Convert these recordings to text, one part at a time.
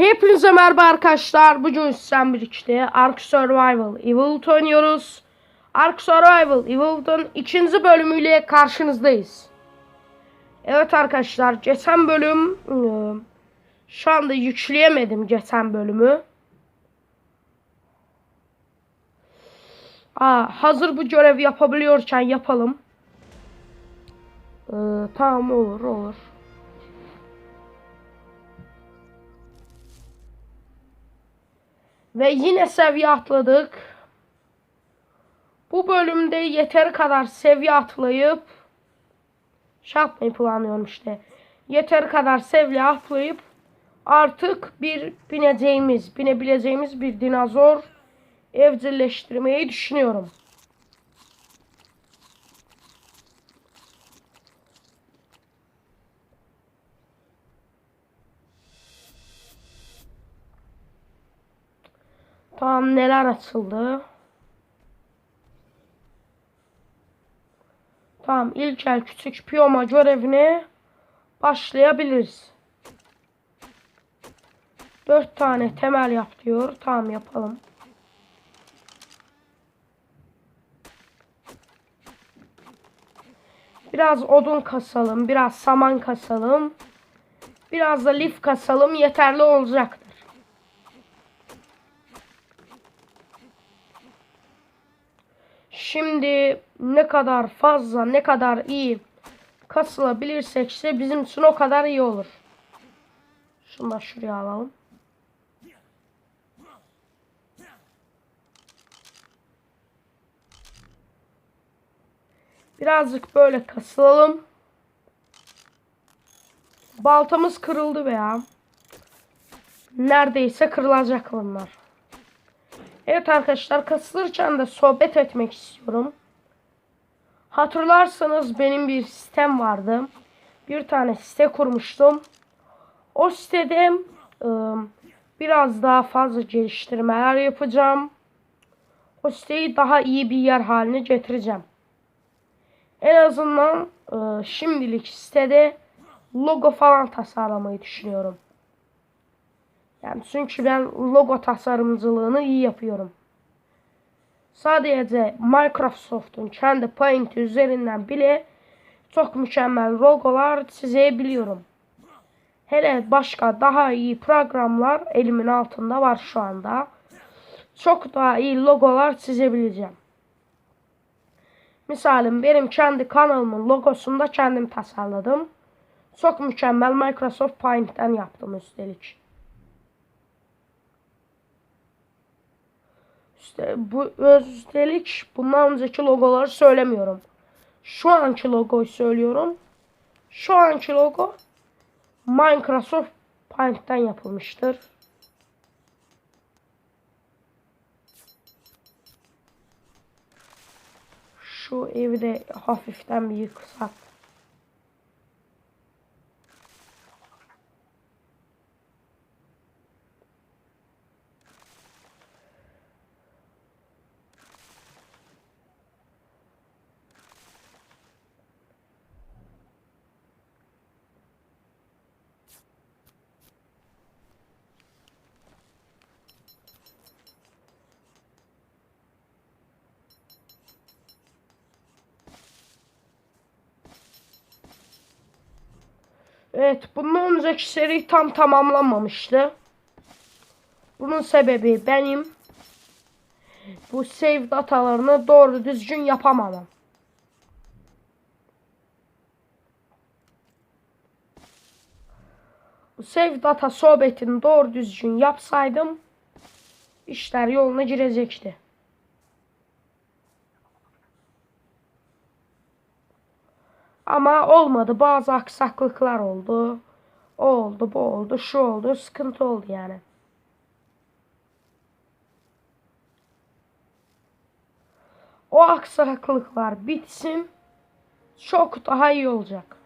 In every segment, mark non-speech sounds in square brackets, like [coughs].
Hepinize merhaba arkadaşlar. Bugün sizden birlikte Ark Survival Evolved oynuyoruz. Ark Survival Evolved'ın ikinci bölümüyle karşınızdayız. Evet arkadaşlar geçen bölüm ıı, şu anda yükleyemedim geçen bölümü. Aa, hazır bu görev yapabiliyorken yapalım. Ee, tamam olur olur. Ve yine seviye atladık. Bu bölümde yeteri kadar seviye atlayıp şey yapmayı planlıyorum işte. Yeteri kadar seviye atlayıp artık bir bineceğimiz, binebileceğimiz bir dinozor evcilleştirmeyi düşünüyorum. Tamam neler açıldı? Tamam ilk el küçük piyoma görevine başlayabiliriz. Dört tane temel yap diyor. Tamam yapalım. Biraz odun kasalım. Biraz saman kasalım. Biraz da lif kasalım. Yeterli olacaktır. Şimdi ne kadar fazla, ne kadar iyi kasılabilirsek işte bizim için o kadar iyi olur. Şunu da şuraya alalım. Birazcık böyle kasılalım. Baltamız kırıldı veya neredeyse kırılacak bunlar. Evet arkadaşlar kasılırken de sohbet etmek istiyorum. Hatırlarsanız benim bir sistem vardı. Bir tane site kurmuştum. O sitede ıı, biraz daha fazla geliştirmeler yapacağım. O siteyi daha iyi bir yer haline getireceğim. En azından ıı, şimdilik sitede logo falan tasarlamayı düşünüyorum. Yani çünkü ben logo tasarımcılığını iyi yapıyorum. Sadece Microsoft'un kendi Paint üzerinden bile çok mükemmel logolar çizebiliyorum. Hele başka daha iyi programlar elimin altında var şu anda. Çok daha iyi logolar çizebileceğim. Misalim benim kendi kanalımın logosunu da kendim tasarladım. Çok mükemmel Microsoft Paint'ten yaptım üstelik. İşte bu üstelik bundan önceki logoları söylemiyorum. Şu anki logoyu söylüyorum. Şu anki logo Microsoft Paint'ten yapılmıştır. Şu evi de hafiften bir yıksak. Evet, bundan önceki seri tam tamamlanmamıştı. Bunun sebebi benim bu save datalarını doğru düzgün yapamamam. Bu save data sohbetini doğru düzgün yapsaydım işler yoluna girecekti. Ama olmadı. Bazı aksaklıklar oldu. O oldu, bu oldu, şu oldu. Sıkıntı oldu yani. O aksaklıklar bitsin. Çok daha iyi olacak.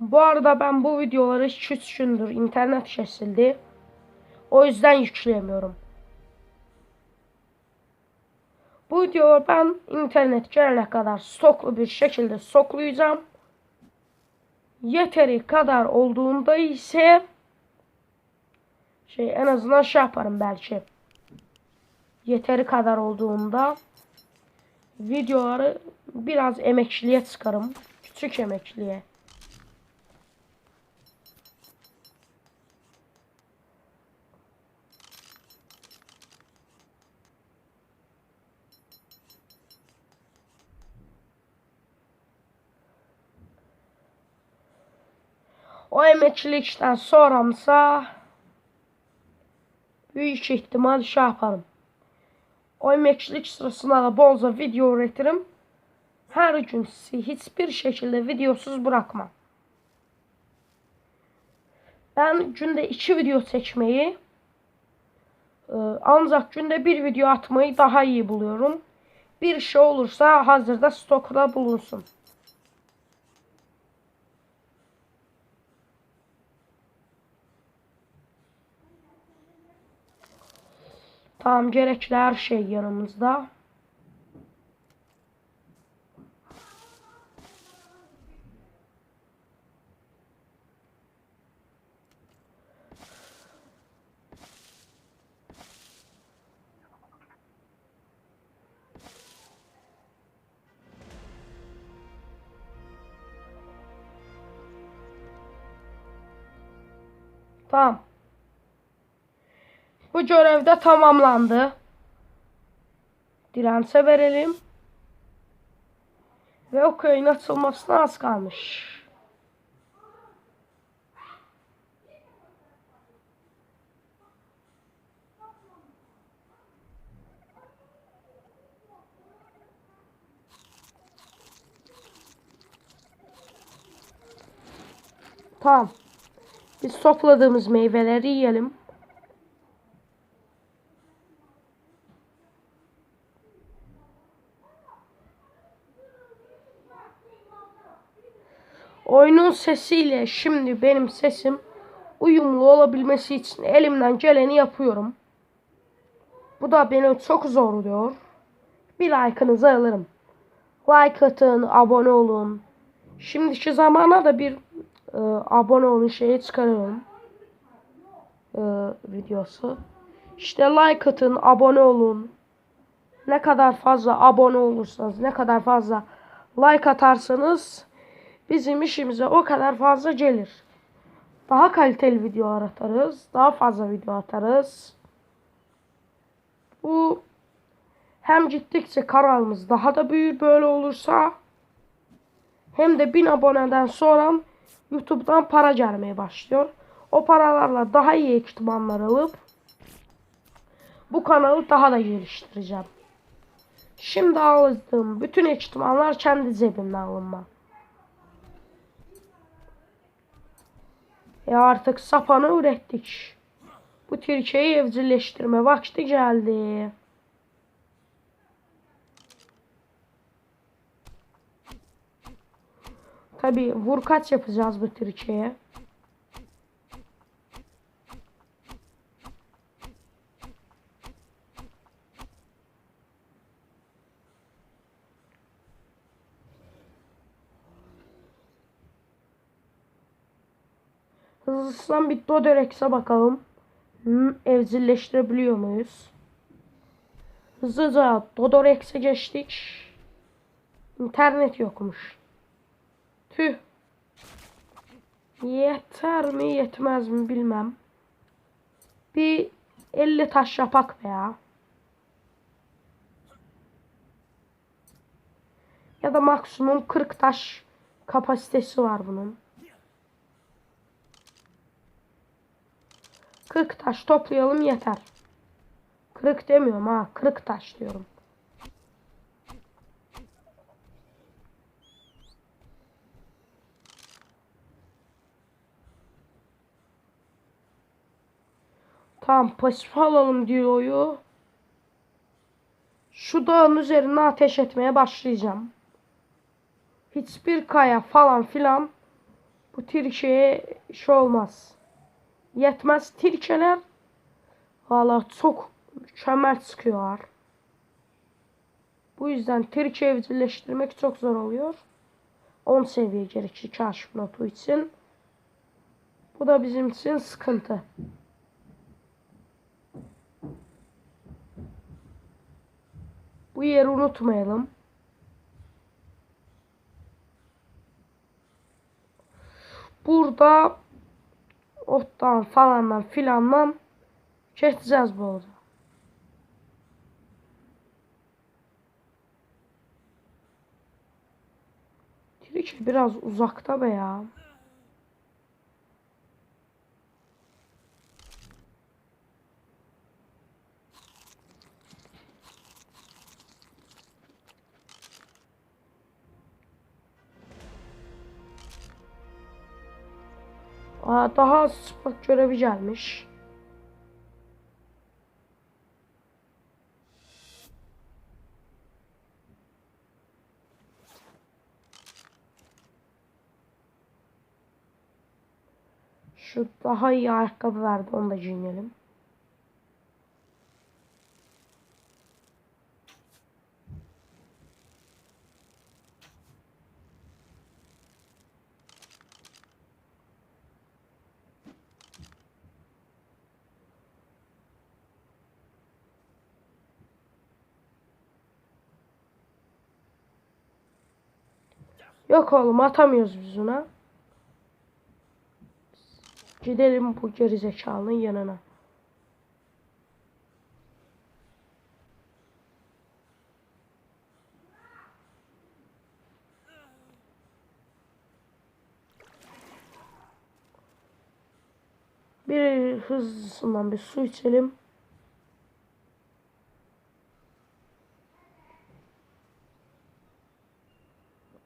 Bu arada ben bu videoları 3 gündür internet kesildi. O yüzden yükleyemiyorum. Bu videoyu ben internet gelene kadar stoklu bir şekilde stoklayacağım. Yeteri kadar olduğunda ise Şey en azından şey yaparım belki. Yeteri kadar olduğunda videoları biraz emekçiliğe çıkarım. Küçük emekçiliğe. O emekçilikten sonramsa büyük ihtimal şey yaparım. O emekçilik sırasında da bolca video üretirim. Her gün sizi hiçbir şekilde videosuz bırakmam. Ben günde iki video seçmeyi e, ancak günde bir video atmayı daha iyi buluyorum. Bir şey olursa hazırda stokta bulunsun. Tamam gerekli her şey yanımızda. Tamam. Bu görev de tamamlandı. Dirense verelim. Ve o köyün açılmasına az kalmış. Tamam. Biz topladığımız meyveleri yiyelim. Oyunun sesiyle şimdi benim sesim uyumlu olabilmesi için elimden geleni yapıyorum. Bu da beni çok zorluyor. Bir like'ınızı alırım. Like atın, abone olun. Şimdiki zamana da bir e, abone olun şeyi çıkarıyorum. E, videosu. İşte like atın, abone olun. Ne kadar fazla abone olursanız, ne kadar fazla like atarsanız bizim işimize o kadar fazla gelir. Daha kaliteli videolar atarız. Daha fazla video atarız. Bu hem gittikçe kanalımız daha da büyür böyle olursa hem de 1000 aboneden sonra YouTube'dan para gelmeye başlıyor. O paralarla daha iyi ekipmanlar alıp bu kanalı daha da geliştireceğim. Şimdi aldığım bütün ekipmanlar kendi cebimden alınma. E artık sapanı ürettik. Bu tirkeyi evcilleştirme vakti geldi. Tabi vurkaç yapacağız bu tirkeye. 90 bit Dodorex'e bakalım. Hmm, evcilleştirebiliyor muyuz? Hızlı hızlı Dodorex'e geçtik. İnternet yokmuş. Tüh. Yeter mi yetmez mi bilmem. Bir 50 taş yapak veya. Ya da maksimum 40 taş kapasitesi var bunun. 40 taş toplayalım yeter. 40 demiyorum ha 40 taş diyorum. Tamam pasif alalım diyoyu. Şu dağın üzerine ateş etmeye başlayacağım. Hiçbir kaya falan filan bu Türkiye'ye şey olmaz yetmez tilkeler valla çok mükemmel çıkıyorlar. Bu yüzden tilki evcilleştirmek çok zor oluyor. 10 seviye gerekli kaşif notu için. Bu da bizim için sıkıntı. Bu yeri unutmayalım. Burada ottan falandan filandan keseceğiz bu arada. Trike biraz uzakta be ya. Aa, daha az spot görevi gelmiş. Şu daha iyi ayakkabı verdi onu da giyinelim. Yok oğlum atamıyoruz biz ona. Gidelim bu gerizekalının yanına. Bir hızlısından bir su içelim.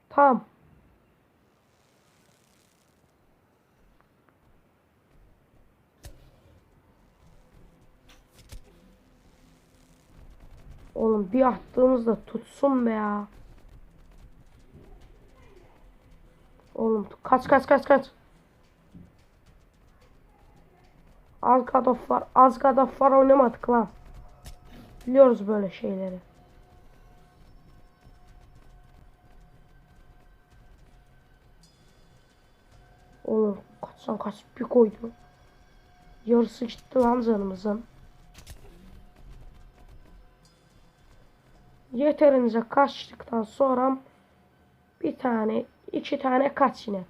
Tamam. Oğlum bir attığımızda tutsun be ya. Oğlum kaç kaç kaç kaç. Az God of az God of War oynamadık lan. Biliyoruz böyle şeyleri. Oğlum kaçsan kaç bir koydu. Yarısı gitti lan canımızın. Yeterince kaçtıktan sonra bir tane iki tane kaç yine.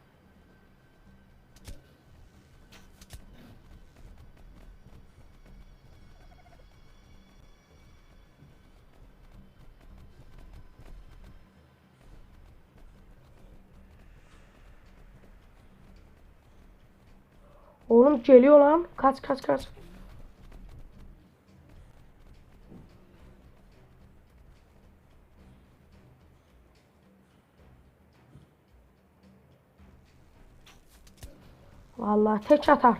Oğlum geliyor lan. Kaç kaç kaç. Vallahi tek atar.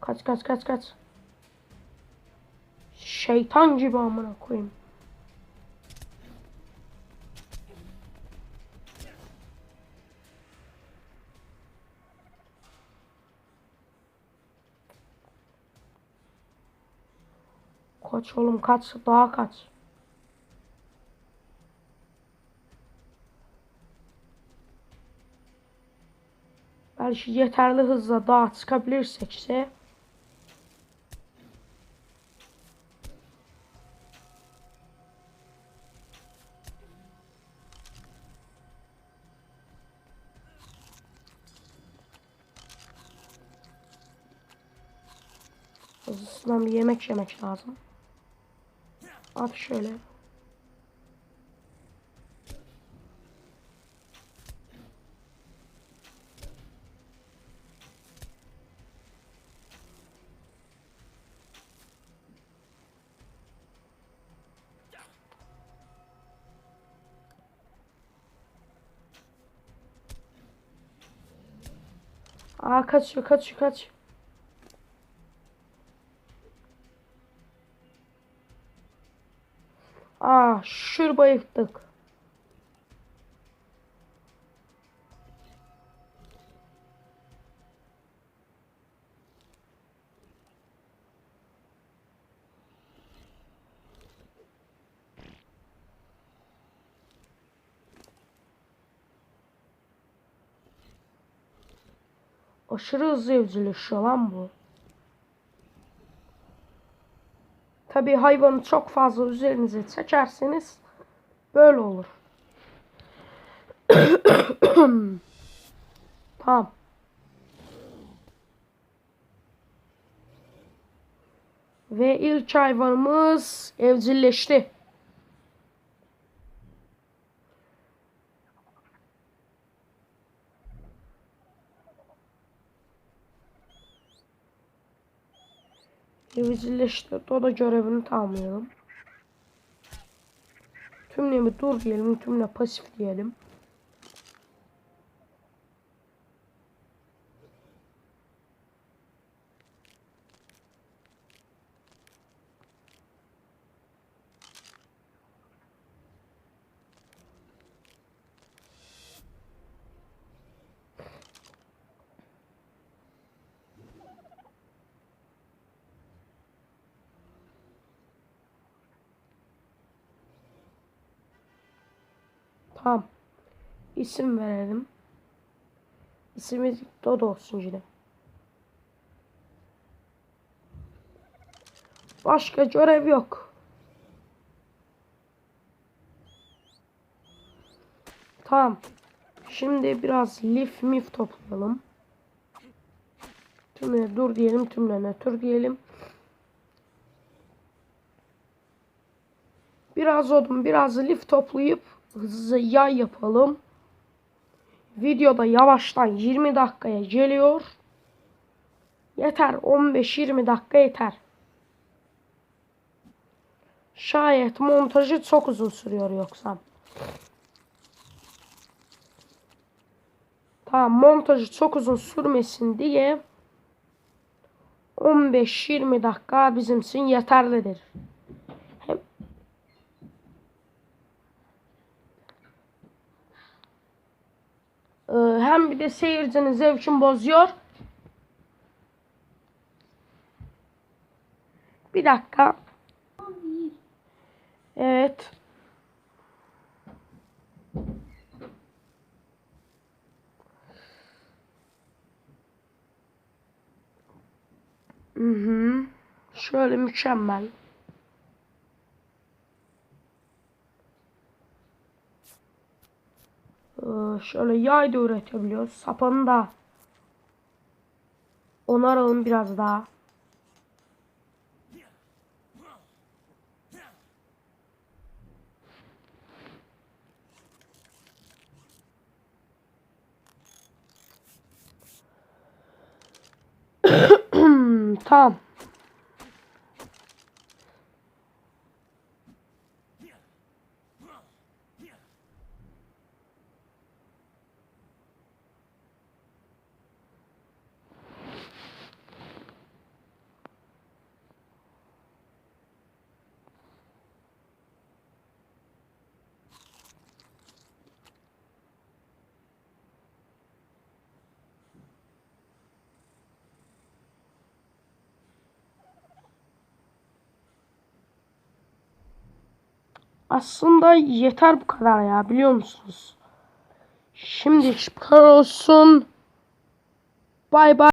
Kaç kaç kaç kaç. Şeytan gibi amına koyayım. Kaç oğlum kaç daha kaç. Belki yeterli hızla daha çıkabilirsekse Hızlısından bir yemek yemek lazım. At şöyle. Aa kaçıyor kaçıyor kaçıyor. Ah şur bayıktık. Aşırı hızlı evcilleşiyor lan bu. Tabi hayvanı çok fazla üzerinize çekerseniz böyle olur. [coughs] tamam. Ve ilk hayvanımız evcilleşti. Evcilleşti. O da görevini tamamlayalım. Tümle mi dur diyelim, tümle pasif diyelim. Tamam. İsim verelim. İsmi Dodo olsun yine. Başka görev yok. Tamam. Şimdi biraz lif mif toplayalım. Tümle dur diyelim, tümle tür diyelim. Biraz odun, biraz lif toplayıp hızlı yay yapalım. Videoda yavaştan 20 dakikaya geliyor. Yeter 15-20 dakika yeter. Şayet montajı çok uzun sürüyor yoksa. Tamam montajı çok uzun sürmesin diye 15-20 dakika bizim için yeterlidir. Hem bir de seyircinin zevkini bozuyor. Bir dakika. Evet. Hı hı. Şöyle mükemmel. Ee, şöyle yay da üretebiliyoruz. Sapanı da onaralım biraz daha. [coughs] tamam. Aslında yeter bu kadar ya biliyor musunuz? Şimdi olsun. Bay bay.